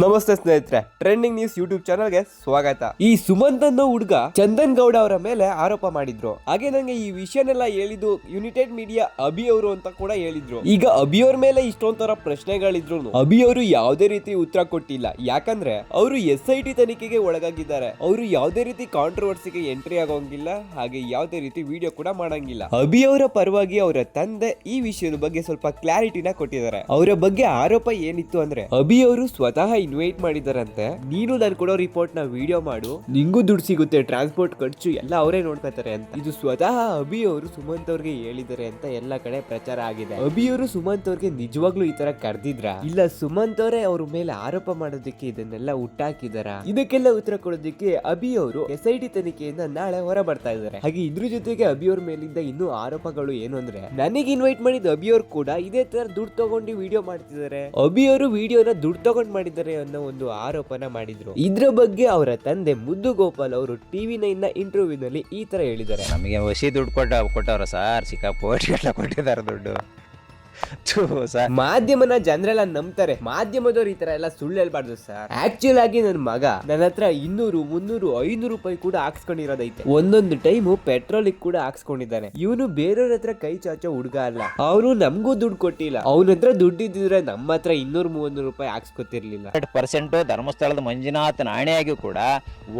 ನಮಸ್ತೆ ಸ್ನೇಹಿತರೆ trending news YouTube ಚಾನಲ್ಗೆ ಸ್ವಾಗತ. ಈ ಸುಮಂತ್ ಅನ್ನೋ ಹುಡುಗ ಚಂದನ್ ಗೌಡ ಅವರ ಮೇಲೆ ಆರೋಪ ಮಾಡಿದ್ರು. ಹಾಗೆ ನಂಗೆ ಈ ವಿಷಯನೆಲ್ಲ ಹೇಳಿದ್ದು ಯುನೈಟೆಡ್ ಮೀಡಿಯಾ ಅಭಿ ಅವರು ಅಂತ ಕೂಡ ಹೇಳಿದ್ರು. ಈಗ ಅಭಿ ಅವ್ರ ಮೇಲೆ ಇಷ್ಟೊಂದ್ ತರ ಪ್ರಶ್ನೆಗಳಿದ್ರು ಅಭಿ ಅವರು ಯಾವುದೇ ರೀತಿ ಉತ್ತರ ಕೊಟ್ಟಿಲ್ಲ. ಯಾಕಂದ್ರೆ ಅವರು ಎಸ್ ಐ ಟಿ ತನಿಖೆಗೆ ಒಳಗಾಗಿದ್ದಾರೆ. ಅವರು ಯಾವುದೇ ರೀತಿ ಕಾಂಟ್ರವರ್ಸಿಗೆ ಎಂಟ್ರಿ ಆಗೋಂಗಿಲ್ಲ, ಹಾಗೆ ಯಾವುದೇ ರೀತಿ ವಿಡಿಯೋ ಕೂಡ ಮಾಡಂಗಿಲ್ಲ. ಅಭಿ ಅವರ ಪರವಾಗಿ ಅವರ ತಂದೆ ಈ ವಿಷಯದ ಬಗ್ಗೆ ಸ್ವಲ್ಪ ಕ್ಲಾರಿಟಿನ ಕೊಟ್ಟಿದ್ದಾರೆ. ಅವರ ಬಗ್ಗೆ ಆರೋಪ ಏನಿತ್ತು ಅಂದ್ರೆ, ಅಭಿ ಅವರು ಸ್ವತಃ ಇನ್ವೈಟ್ ಮಾಡಿದಾರಂತೆ. ನೀನು ನಾನು ಕೊಡೋ ರಿಪೋರ್ಟ್ನ ವಿಡಿಯೋ ಮಾಡು. ನಿಂಗೂ ದುಡ್ಡು ಸಿಗುತ್ತೆ ಟ್ರಾನ್ಸ್ಪೋರ್ಟ್ ಖರ್ಚು ಎಲ್ಲ ಅವರೇ ನೋಡ್ಕೊತಾರೆ ಅಂತ. ಇದು ಸ್ವತಃ ಅಭಿ ಅವರು ಸುಮಂತ್ ಅವ್ರಿಗೆ ಹೇಳಿದ್ದಾರೆ ಅಂತ ಎಲ್ಲ ಕಡೆ ಪ್ರಚಾರ ಆಗಿದೆ. ಅಭಿ ಅವರು ಸುಮಂತ್ ಅವ್ರಿಗೆ ನಿಜವಾಗ್ಲೂ ಈ ತರ ಕರೆದಿದ್ರ? ಇಲ್ಲ, ಸುಮಂತ್ ಅವರೇ ಅವ್ರ ಮೇಲೆ ಆರೋಪ ಮಾಡೋದಕ್ಕೆ ಇದನ್ನೆಲ್ಲ ಹುಟ್ಟಾಕಿದಾರ? ಇದಕ್ಕೆಲ್ಲ ಉತ್ತರ ಕೊಡೋದಕ್ಕೆ ಅಭಿ ಅವರು ಎಸ್ ಐ ಡಿ ತನಿಖೆಯಿಂದ ನಾಳೆ ಹೊರ ಬರ್ತಾ ಇದ್ದಾರೆ ಹಾಗೆ ಇದ್ರ ಜೊತೆಗೆ ಅಭಿ ಅವ್ರ ಮೇಲಿದ್ದ ಇನ್ನೂ ಆರೋಪಗಳು ಏನು ಅಂದ್ರೆ, ನನಗೆ ಇನ್ವೈಟ್ ಮಾಡಿದ ಅಭಿ ಅವ್ರು ಕೂಡ ಇದೇ ತರ ದುಡ್ಡು ತಗೊಂಡು ವಿಡಿಯೋ ಮಾಡ್ತಿದ್ದಾರೆ ಅಭಿ ಅವರು ವಿಡಿಯೋನ ದುಡ್ಡು ತಗೊಂಡ್ ಮಾಡಿದ್ದಾರೆ ಅನ್ನೋ ಒಂದು ಆರೋಪನ ಮಾಡಿದ್ರು. ಇದ್ರ ಬಗ್ಗೆ ಅವರ ತಂದೆ ಮುದ್ದು ಗೋಪಾಲ್ ಅವರು ಟಿವಿ ನೈನ್ನ ಇಂಟರ್ವ್ಯೂ ನಲ್ಲಿ ಈ ತರ ಹೇಳಿದ್ದಾರೆ. ನಮಗೆ ವಸಿ ದುಡ್ಡು ಕೊಟ್ಟ ಕೊಟ್ಟವ್ರ ಸರ್, ಸಿಕ್ಕಾಪಟ್ಟೆ ಎಲ್ಲ ಕೊಟ್ಟಿದ್ದಾರೆ ದುಡ್ಡು. ಸರ್. ಮಾಧ್ಯಮನ ಜನರೆಲ್ಲ ನಂಬ್ತಾರೆ. ಮಾಧ್ಯಮದವ್ರು ಈ ತರ ಎಲ್ಲ ಸುಳ್ಳು ಹೇಳ್ಬಾರ್ದು ಸರ್. ಆಕ್ಚುಲ್ ಆಗಿ ನನ್ನ ಮಗ ನನ್ನ ಹತ್ರ ಇನ್ನೂರು ಮುನ್ನೂರು ಐನೂರು ರೂಪಾಯಿ ಕೂಡ ಹಾಕ್ಸ್ಕೊಂಡಿರೋದೈತೆ. ಒಂದೊಂದು ಟೈಮು ಪೆಟ್ರೋಲ್ ಕೂಡ ಹಾಕ್ಸ್ಕೊಂಡಿದ್ದಾನೆ. ಇವನು ಬೇರೆಯವ್ರ ಹತ್ರ ಕೈ ಚಾಚೋ ಹುಡುಗ ಅಲ್ಲ. ಅವನು ನಮಗೂ ದುಡ್ಡು ಕೊಟ್ಟಿಲ್ಲ. ಅವನ ಹತ್ರ ದುಡ್ಡು ಇದ್ದಿದ್ರೆ ನಮ್ಮ ಹತ್ರ ಇನ್ನೂರು ಮೂವತ್ತು ರೂಪಾಯಿ ಹಾಕ್ಸ್ಕೊತಿರ್ಲಿಲ್ಲ. ಪರ್ಸೆಂಟ್ ಪರ್ಸೆಂಟು ಧರ್ಮಸ್ಥಳದ ಮಂಜುನಾಥ್ ನಾಣೆಯಾಗಿ ಕೂಡ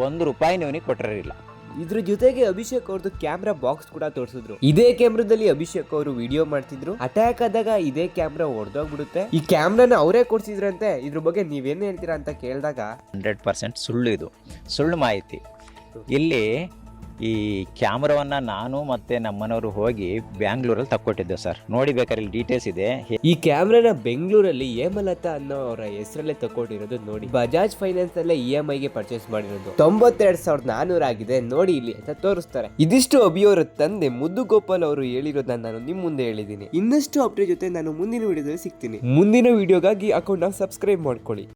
ಒಂದು ರೂಪಾಯಿ ನೀವನಿಗೆ ಕೊಟ್ಟಿರಲಿಲ್ಲ. ಇದ್ರ ಜೊತೆಗೆ ಅಭಿಷೇಕ್ ಅವ್ರದ್ದು ಕ್ಯಾಮ್ರಾ ಬಾಕ್ಸ್ ಕೂಡ ತೋರಿಸಿದ್ರು. ಇದೇ ಕ್ಯಾಮ್ರಾದಲ್ಲಿ ಅಭಿಷೇಕ್ ಅವರು ವಿಡಿಯೋ ಮಾಡ್ತಿದ್ರು. ಅಟ್ಯಾಕ್ ಆದಾಗ ಇದೇ ಕ್ಯಾಮ್ರಾ ಹೊಡೆದೋಗ್ಬಿಡುತ್ತೆ ಈ ಕ್ಯಾಮ್ರಾನ ಅವರೇ ಕೊಡ್ಸಿದ್ರಂತೆ. ಇದ್ರ ಬಗ್ಗೆ ನೀವೇನು ಹೇಳ್ತೀರಾ ಅಂತ ಕೇಳಿದಾಗ ಹಂಡ್ರೆಡ್ ಪರ್ಸೆಂಟ್ ಸುಳ್ಳು ಇದು. ಸುಳ್ಳು ಮಾಹಿತಿ. ಇಲ್ಲಿ ಈ ಕ್ಯಾಮ್ರಾವನ್ನು ನಾನು ಮತ್ತು ನಮ್ಮನವರು ಹೋಗಿ ಬ್ಯಾಂಗ್ಳೂರಲ್ಲಿ ತಕ್ಕೊಟ್ಟಿದ್ದೆ ಸರ್. ನೋಡಿ ಬೇಕಾದ್ರೆ ಡೀಟೇಲ್ಸ್ ಇದೆ. ಈ ಕ್ಯಾಮ್ರಾನ ಬೆಂಗಳೂರಲ್ಲಿ ಹೇಮಲತಾ ಅನ್ನೋ ಅವರ ಹೆಸರಲ್ಲೇ ತಕೊಂಡಿರೋದು ನೋಡಿ. ಬಜಾಜ್ ಫೈನಾನ್ಸ್ ಅಲ್ಲೇ ಇ ಎಂ ಐಗೆ ಪರ್ಚೇಸ್ ಮಾಡಿರೋದು. ತೊಂಬತ್ತೆರಡು ಸಾವಿರದ ನಾನೂರ ಆಗಿದೆ ನೋಡಿ ಇಲ್ಲಿ ಅಂತ ತೋರಿಸ್ತಾರೆ. ಇದಿಷ್ಟು ಅಭಿಯವರ ತಂದೆ ಮುದ್ದು ಗೋಪಾಲ್ ಅವರು ಹೇಳಿರೋದನ್ನ ನಾನು ನಿಮ್ ಮುಂದೆ ಹೇಳಿದ್ದೀನಿ. ಇನ್ನಷ್ಟು ಅಪ್ಡೇಟ್ ಜೊತೆ ನಾನು ಮುಂದಿನ ವಿಡಿಯೋದಲ್ಲಿ ಸಿಗ್ತೀನಿ. ಮುಂದಿನ ವಿಡಿಯೋಗಾಗಿ ಅಕೌಂಟ್ನ ಸಬ್ಸ್ಕ್ರೈಬ್ ಮಾಡ್ಕೊಳ್ಳಿ.